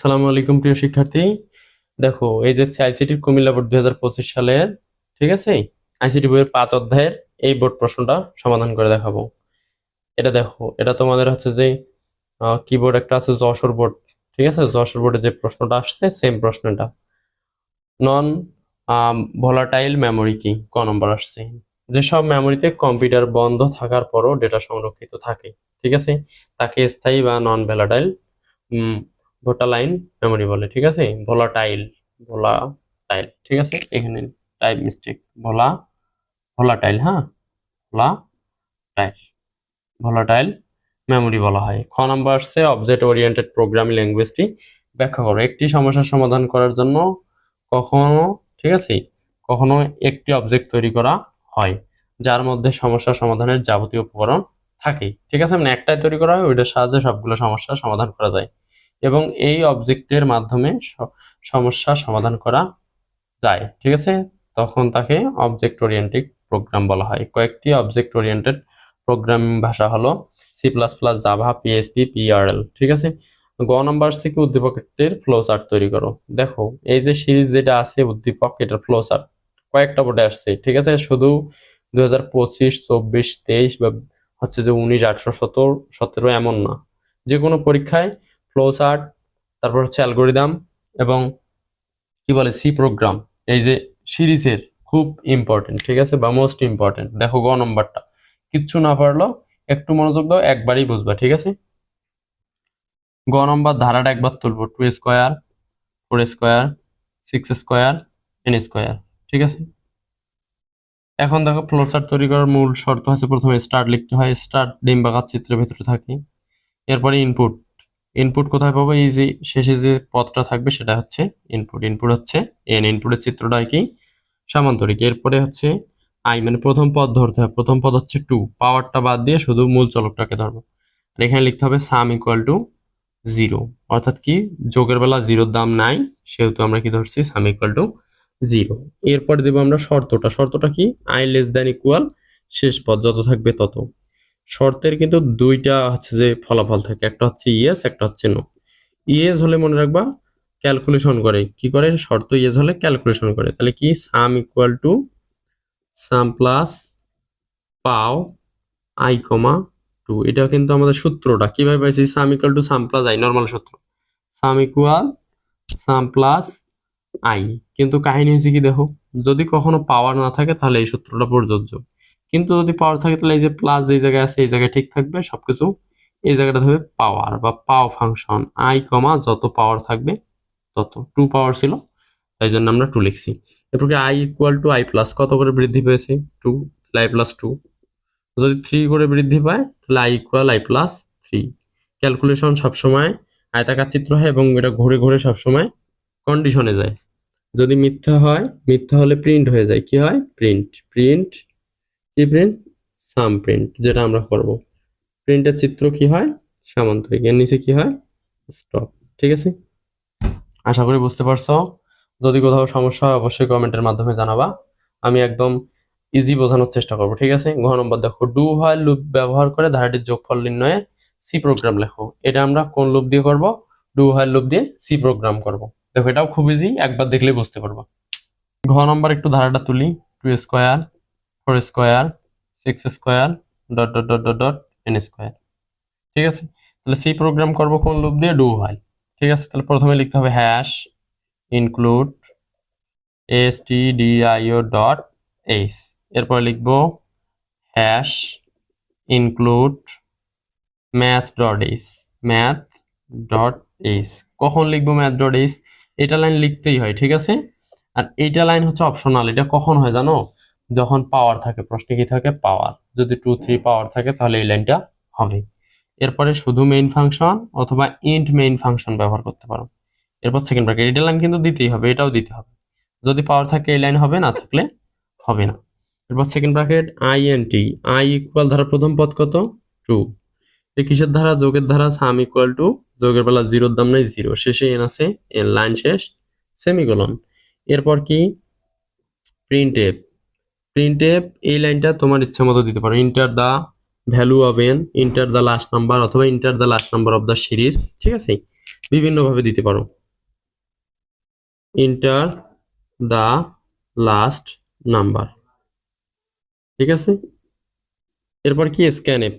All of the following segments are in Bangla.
আসসালামু আলাইকুম প্রিয় শিক্ষার্থী। দেখো, এই যে আইসিটির কুমিল্লা বোর্ড দুই হাজার পঁচিশ সালের ঠিক আছে? আইসিটি বইয়ের পাঁচ অধ্যায়ের এই বোর্ড প্রশ্নটা সমাধান করে দেখাবো। এটা দেখো, এটা তোমাদের হচ্ছে যে কিবোর্ড একটা আছে, যশোর বোর্ড, ঠিক আছে? যশোর বোর্ডে যে প্রশ্নটা আসছে সেম প্রশ্নটা নন ভোলাটাইল মেমোরি কি ক নম্বর আসছে। যেসব মেমোরিতে কম্পিউটার বন্ধ থাকার পরও ডেটা সংরক্ষিত থাকে, ঠিক আছে? তাকে স্থায়ী বা নন ভোলাটাইল ভোটালাইন মেমোরি বলে, ঠিক আছে? ভোলাটাইল ভোলাটাইল ঠিক আছে? এখানে টাইপ মিস্টেক ভোলা ভোলাটাইল হ্যাঁ? ভোলাটাইল ভোলাটাইল মেমোরি বলা হয়। খ নাম্বার আসছে অবজেক্ট ওরিয়েন্টেড প্রোগ্রামিং ল্যাঙ্গুয়েজটি ব্যাখ্যা করো। একটি সমস্যার সমাধান করার জন্য কখনো, ঠিক আছে? কখনো একটি অবজেক্ট তৈরি করা হয়, যার মধ্যে সমস্যা সমাধানের যাবতীয় উপকরণ থাকে। ঠিক আছে? মানে একটাই তৈরি করা হয়, ওইটার সাহায্যে সবগুলো সমস্যার সমাধান করা যায়। এবং এই অবজেক্টের মাধ্যমে সমস্যা সমাধান করা যায়, ঠিক আছে? তখন তাকে অবজেক্ট ওরিয়েন্টেড প্রোগ্রাম বলা হয়। কয়েকটি অবজেক্ট ওরিয়েন্টেড প্রোগ্রামিং ভাষা হলো C plus plus Java PSP PRL ঠিক আছে? গ নাম্বার থেকে উদ্দীপকের ফ্লো চার্ট তৈরি করো। দেখো, এই যে সিরিজ যেটা আছে উদ্দীপক, এটার ফ্লো চার্ট কয়েকটা বোর্ডে আসছে, ঠিক আছে? শুধু দুই হাজার পঁচিশ, চব্বিশ, তেইশ বা হচ্ছে যে উনিশ, আঠারো, সতেরো সতেরো এমন না। যে কোনো পরীক্ষায় ফ্লো চার্ট তারপর হচ্ছে অ্যালগোরিদম এবং কি বলে, সি প্রোগ্রাম। এই যে সিরিজের খুব ইম্পর্টেন্ট ঠিক আছে, বা মোস্ট ইম্পর্টেন্ট দেখো গ নম্বরটা। কিচ্ছু না পারলেও একটু মনোযোগ দাও, একবারই বুঝবা, ঠিক আছে? গ নম্বর ধারাটা একবার তুলবো two square four square six square N square ঠিক আছে? এখন দেখো ফ্লোর চার্ট তৈরি করার মূল শর্ত হচ্ছে প্রথমে স্টার্ট লিখতে হয়। স্টার্ট ডিম বাগাত চিত্রের ভিতরে থাকে। এরপরে ইনপুট ইনপুট কোথায় পাবো? এই যে শেষে যে পথটা থাকবে সেটা হচ্ছে ইনপুট ইনপুট হচ্ছে এন ইনপুটের চিত্রটা কি? সামান্তরিক। এরপরে হচ্ছে আই মানে প্রথম পদ ধরতে হবে। প্রথম পদ হচ্ছে টু পাওয়ারটা বাদ দিয়ে শুধু মূল চলকটাকে ধরবো। আর এখানে লিখতে হবে সাম ইকুয়াল টু জিরো অর্থাৎ কি? যোগের বেলা জিরোর দাম নাই, সেহেতু আমরা কি ধরছি? সাম ইকুয়াল টু জিরো এরপরে দেবো আমরা শর্তটা। শর্তটা কি? আই লেস দ্যান ইকুয়াল শেষ পদ যত থাকবে তত। শর্তের কিন্তু দুইটা হচ্ছে যে ফলাফল থাকে। একটা হচ্ছে ইয়েস একটা হচ্ছে নো ইয়েস হলে মনে রাখবা ক্যালকুলেশন করে। কি করে? শর্ত ইয়েস হলে ক্যালকুলেশন করে। তাহলে কি? Sum equal to sum plus pow I comma two এটা কিন্তু আমাদের সূত্রটা। কীভাবে পাইছি? Sum equal to sum plus I normal সূত্র। Sum equal sum plus I কিন্তু কাহিনী হয়েছে কি দেখো? যদি কখনো পাওয়ার না থাকে তাহলে এই সূত্রটা প্রযোজ্য। কিন্তু যদি পাওয়ার থাকে, তাহলে এই যে প্লাস যে জায়গায় আছে, এই জায়গায় ঠিক থাকবে, সবকিছু এই জায়গাটা হবে পাওয়ার বা পাও ফাংশন আই কমা যত পাওয়ার থাকবে, তত টু পাওয়ার ছিল, তাই জন্য আমরা টু লিখছি। এরপর I equal to I plus কত করে বৃদ্ধি পেয়েছে? টু আই প্লাস টু যদি থ্রি করে বৃদ্ধি পায়, তাহলে I equal I plus three calculation সবসময় আয়তাকার চিত্র হয় এবং এটা ঘুরে ঘুরে সবসময় কন্ডিশনে যায়। যদি মিথ্যা হয়, মিথ্যা হলে প্রিন্ট হয়ে যায়। কি হয়? প্রিন্ট প্রিন্ট কি প্রিন্ট সাম প্রিন্ট যেটা আমরা করব। প্রিন্টের চিত্র কি হয়? সামান্তরিক। এর নিচে কি হয়? স্টপ ঠিক আছে? আশা করি বুঝতে পারছ। যদি কোথাও সমস্যা হয়, অবশ্যই কমেন্টের মাধ্যমে জানাবা। আমি একদম ইজি বোঝানোর চেষ্টা করব, ঠিক আছে? ঘ নম্বর দেখো ডু হোয়াইল লুপ ব্যবহার করে ধারাটির যোগফল নির্ণয়ে সি প্রোগ্রাম লেখো। এটা আমরা কোন লুপ দিয়ে করব? ডু হোয়াইল লুপ দিয়ে সি প্রোগ্রাম করব। দেখো, এটাও খুব ইজি একবার দেখলেই বুঝতে পারব। ঘ নম্বর একটু ধারাটা তুলি two square four square, six square, dot dot dot dot dot, N square. ঠিক আছে? তাহলে সি প্রোগ্রাম করব কোন লুপ দিয়ে? ডু হয় ঠিক আছে? তাহলে প্রথমে লিখতে হবে hash include S T D IO dot H এরপর লিখব hash include math dot H math dot H কখন লিখব ম্যাথ ডট এইচ এটা লাইন লিখতেই হয়, ঠিক আছে? আর এইটা লাইন হচ্ছে অপশনাল। এটা কখন হয় জানো? যখন পাওয়ার থাকে, প্রশ্নে কি থাকে? পাওয়ার যদি টু থ্রি পাওয়ার থাকে, তাহলে এই লাইনটা হবে। এরপরে শুধু মেইন ফাংশন অথবা ইন্ট মেইন ফাংশন ব্যবহার করতে পারো। এরপর সেকেন্ড ব্র্যাকেট এটা লাইন কিন্তু দিতেই হবে, এটাও দিতে হবে। যদি পাওয়ার থাকে, এই লাইন হবে, না থাকলে হবে না। এরপর second bracket I N T I equal ধারা প্রথম পদ কত? টু এই কিসের ধারা? যোগের ধারা সাম ইকুয়াল টু যোগের বেলা জিরোর দাম নেই জিরো শেষে এন আছে এন লাইন শেষ সেমিকোলন এরপর কি? প্রিন্ট এফ প্রিন্ট এফ এই লাইনটা তোমার ইচ্ছা মতো দিতে পারো। Enter the value of N enter the last number অথবা enter the last number of the series ঠিক আছে? বিভিন্নভাবে দিতে পারো। ইন্টার দা লাস্ট নাম্বার ঠিক আছে? এরপর কি? স্ক্যান এফ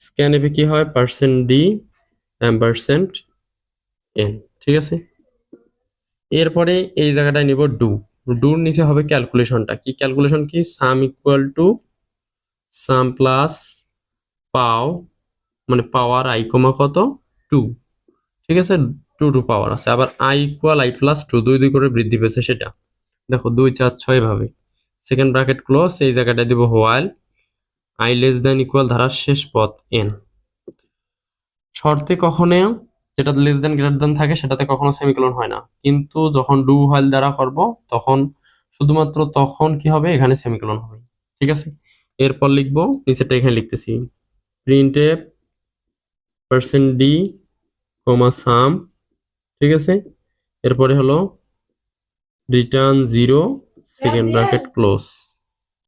স্ক্যান এফে কি হয়? পার্সেন্ট ডি পার্সেন্ট এন ঠিক আছে? এরপরে এই জায়গাটায় নিব ডু ডুর নিচে হবে ক্যালকুলেশনটা কি? ক্যালকুলেশন কি? Sum equal to sum plus pow মানে পাওয়ার আই কমা কত? টু ঠিক আছে? টু টু পাওয়ার আছে। আবার I equal I plus two দুই দুই করে বৃদ্ধি পেয়েছে সেটা। দেখো, দুই, চার, ছয় ভাবে। সেকেন্ড ব্র্যাকেট ক্লোজ এই জায়গাটায় দিব while I less than equal ধারার শেষ পথ এন শর্তে কখনো যেটা লেস দেন গ্রেটার দেন থাকে সেটাতে কখনো সেমিকোলন হয় না। কিন্তু যখন ডু হোয়াইল দ্বারা করব তখন শুধুমাত্র তখন কি হবে? এখানে সেমিকোলন হবে। ঠিক আছে? এরপর লিখব নিচেরটা এখানে লিখতেছি। Print percent D comma sum ঠিক আছে? এরপরে হলো return zero second bracket close